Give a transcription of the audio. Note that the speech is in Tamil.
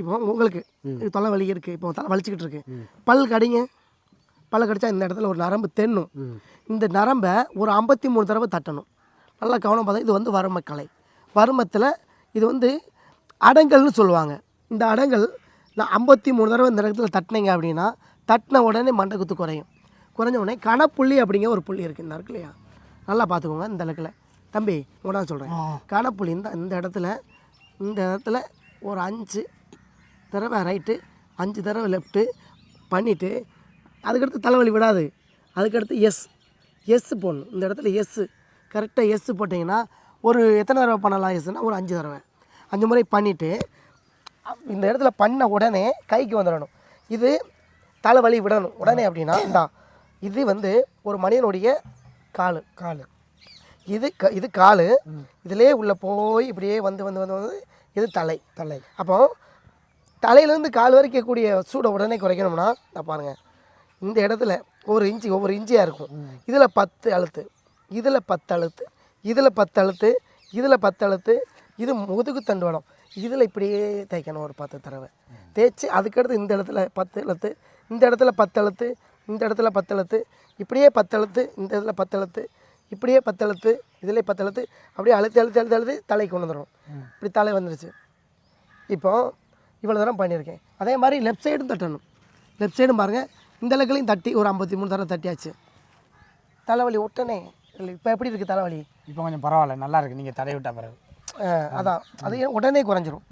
இப்போ உங்களுக்கு இது தொலை வலி இருக்குது இப்போ தலை வலிச்சுக்கிட்டு இருக்கு. பல் கடிங்க. பல்ல கடிச்சா இந்த இடத்துல ஒரு நரம்பு தென்னும். இந்த நரம்பை ஒரு ஐம்பத்தி மூணு தடவை தட்டணும். நல்லா கவனம் பார்த்தா இது வந்து வறுமக்கலை வறுமத்தில் இது வந்து அடங்கல்னு சொல்லுவாங்க. இந்த அடங்கல் நான் ஐம்பத்தி மூணு தடவை இந்த இடத்துல தட்டினீங்க அப்படின்னா தட்டின உடனே மண்டை குத்து குறையும். குறைஞ்ச உடனே கணப்புள்ளி அப்படிங்கிற ஒரு புள்ளி இருக்குது இந்த இருக்கு இல்லையா? நல்லா பார்த்துக்கோங்க இந்த இடத்துல தம்பி உடனே சொல்கிறேன் கணப்புள்ளி இந்த இந்த இடத்துல இந்த இடத்துல ஒரு அஞ்சு தடவை ரைட்டு அஞ்சு தடவை லெஃப்ட்டு பண்ணிவிட்டு அதுக்கடுத்து தலைவலி விடாது. அதுக்கடுத்து எஸ் எஸ் போடணும். இந்த இடத்துல எஸ் கரெக்டாக எஸ் போட்டிங்கன்னா ஒரு எத்தனை தடவை பண்ணலாம் எஸ்னா ஒரு அஞ்சு தடவை. அஞ்சு முறை பண்ணிவிட்டு இந்த இடத்துல பண்ண உடனே கைக்கு வந்துடணும். இது தலைவலி விடணும். உடனே அப்படின்னா இந்தா. இது வந்து ஒரு மனிதனுடைய கால் கால். இது க இது கால். இதிலே உள்ளே போய் இப்படியே வந்து வந்து வந்து வந்து இது தலை. தலை. அப்போ தலையிலேருந்து கால் வரைக்கக்கூடிய சூடை உடனே குறைக்கணும்னா நான் பாருங்கள் இந்த இடத்துல ஒரு இன்ச்சு ஒவ்வொரு இன்ச்சியாக இருக்கும் இதில் பத்து அழுத்து இதில் பத்து அழுத்து இதில் பத்து அழுத்து இதில் பத்து அழுத்து இது முதுகு தண்டுவடம் இதில் இப்படியே தேய்க்கணும் ஒரு பத்து தடவை தேய்ச்சி அதுக்கடுத்து இந்த இடத்துல பத்து அழுத்து இந்த இடத்துல பத்து அழுத்து இந்த இடத்துல பத்து அழுத்து இப்படியே பத்து அழுத்து இந்த இடத்துல பத்து அழுத்து இப்படியே பத்து அழுத்து இதிலே பத்து அழுத்து அப்படியே அழுத்து அழுத்து அழுத்து அழுத்து தலைக்கு கொண்டு வந்துடும் இப்படி தலை வந்துடுச்சு இப்போது இவ்வளோ தூரம் பண்ணியிருக்கேன். அதே மாதிரி லெஃப்ட் சைடும் தட்டணும். லெஃப்ட் சைடும் பாருங்கள் இந்த இலக்கிலையும் தட்டி ஒரு ஐம்பத்தி மூணு தடவை தட்டியாச்சு. தலைவலி உடனே இப்போ எப்படி இருக்குது தலைவலி? இப்போ கொஞ்சம் பரவாயில்ல நல்லா இருக்கு. நீங்கள் தடை விட்டா பிறகு. அதான். அது உடனே குறைஞ்சிரும்.